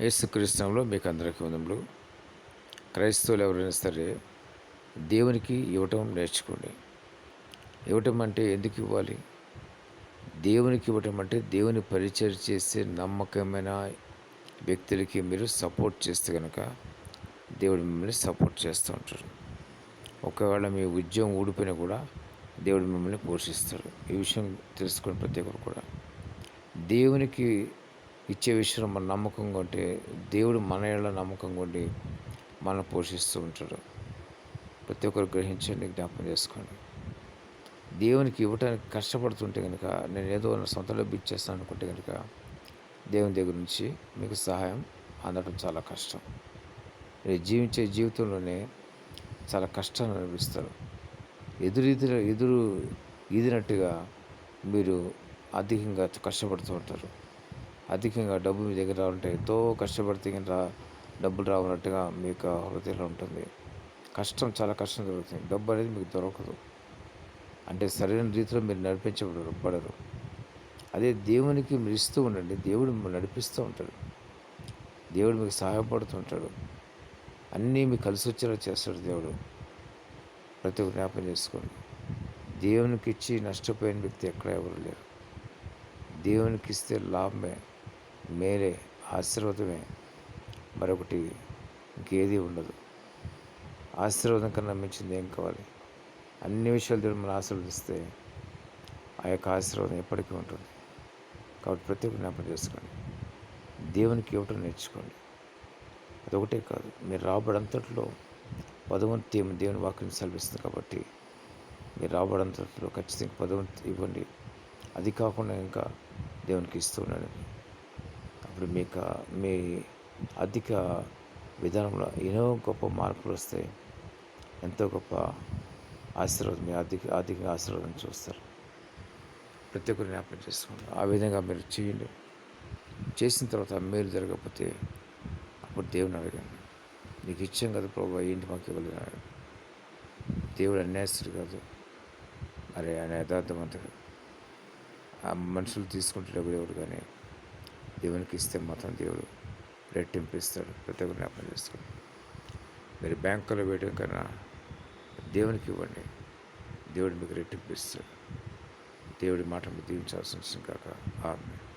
యేసుక్రీస్తులో మీకు అందరికీ వందములు. క్రైస్తవులు ఎవరైనా సరే దేవునికి ఇవ్వటం నేర్చుకోండి. ఇవ్వటం అంటే ఎందుకు ఇవ్వాలి? దేవునికి ఇవ్వటం అంటే దేవుని పరిచయం చేసే నమ్మకమైన వ్యక్తులకి మీరు సపోర్ట్ చేస్తే కనుక దేవుడు మిమ్మల్ని సపోర్ట్ చేస్తూ ఉంటాడు. ఒకవేళ మీ ఉద్యోగం ఊడిపోయినా కూడా దేవుడు మిమ్మల్ని పోషిస్తాడు. ఈ విషయం తెలుసుకుని ప్రతి ఒక్కరు కూడా. దేవునికి ఇచ్చే విషయంలో మన నమ్మకంగా ఉంటే దేవుడు మన ఏళ్ళ నమ్మకంగా ఉండి మనం పోషిస్తూ ఉంటాడు. ప్రతి ఒక్కరు గ్రహించండి జ్ఞాపకం చేసుకోండి. దేవునికి ఇవ్వటానికి కష్టపడుతుంటే కనుక నేను ఏదో నా సొంత డబ్బు ఇచ్చేస్తాను అనుకుంటే కనుక దేవుని దగ్గర నుంచి మీకు సహాయం అందడం చాలా కష్టం. మీరు జీవించే జీవితంలోనే చాలా కష్టాన్ని అనిపిస్తారు ఎదురు ఎదురు ఎదురు ఈదినట్టుగా మీరు అధికంగా కష్టపడుతూ ఉంటారు. అధికంగా డబ్బు మీ దగ్గర రావాలంటే ఎంతో కష్టపడితే రా డబ్బులు రావాలంటగా మీకు హృదయంలో ఉంటుంది. కష్టం చాలా కష్టం దొరుకుతుంది డబ్బు అనేది మీకు దొరకదు. అంటే సరైన రీతిలో మీరు నడిపించబడరు పడరు అదే దేవునికి మీరు ఇస్తూ ఉండండి. దేవుడు మిమ్మల్ని నడిపిస్తూ ఉంటాడు. దేవుడు మీకు సహాయపడుతూ ఉంటాడు. అన్నీ మీకు కలిసి వచ్చేలా చేస్తాడు దేవుడు. ప్రతి ఒక్క జ్ఞాపం చేసుకోండి. దేవునికి ఇచ్చి నష్టపోయిన వ్యక్తి ఎక్కడ ఎవరు లేరు. దేవునికి ఇస్తే లాభమే. మేలే ఆశీర్వాదమే. మరొకటి ఇంకేది ఉండదు. ఆశీర్వాదం కన్నా మించింది ఏం కావాలి? అన్ని విషయాలు దేవుడు మనం ఆశీర్వదిస్తే ఆ యొక్క ఆశీర్వాదం ఎప్పటికీ ఉంటుంది. కాబట్టి ప్రతి ఒక్క జ్ఞాపకం చేసుకోండి. దేవునికి ఇవ్వటం నేర్చుకోండి. అదొకటే కాదు మీరు రాబడంతట్లో పదవంతి దేవుని వాక్యం సెలవిస్తుంది కాబట్టి మీరు రాబడంతట్లో ఖచ్చితంగా పదవంతి ఇవ్వండి. అది కాకుండా ఇంకా దేవునికి ఇస్తూ ఉండండి. ఇప్పుడు మీకు మీ అధిక విధానంలో ఎన్నో గొప్ప మార్పులు వస్తాయి. ఎంతో గొప్ప ఆశీర్వాదం మీ అధిక అధిక ఆశీర్వాదం చూస్తారు. ప్రతి ఒక్కరు జ్ఞాపకం చేసుకోండి ఆ విధంగా మీరు చేయండి. చేసిన తర్వాత మేలు జరగకపోతే అప్పుడు దేవుని అడగండి. నీకు ఇచ్చాం కదా ప్రభు ఏంటి మాకు ఇవ్వలేదు దేవుడు అన్యాయస్తుడు కాదు. మరి ఆయన యథార్థవంతుడు. ఆ మనుషులు తీసుకుంటే దేవుడు కానీ దేవునికి ఇస్తే మాత్రం దేవుడు రెట్టింపు ఇస్తాడు. ప్రతి ఒక్కరు జ్ఞాపకం చేసుకోండి. మీరు బ్యాంకులో వేయడం కన్నా దేవునికి ఇవ్వండి. దేవుడు మీకు రెట్టింపు ఇస్తాడు. దేవుడి మాట మీరు దీవించాల్సిన కాక. ఆమె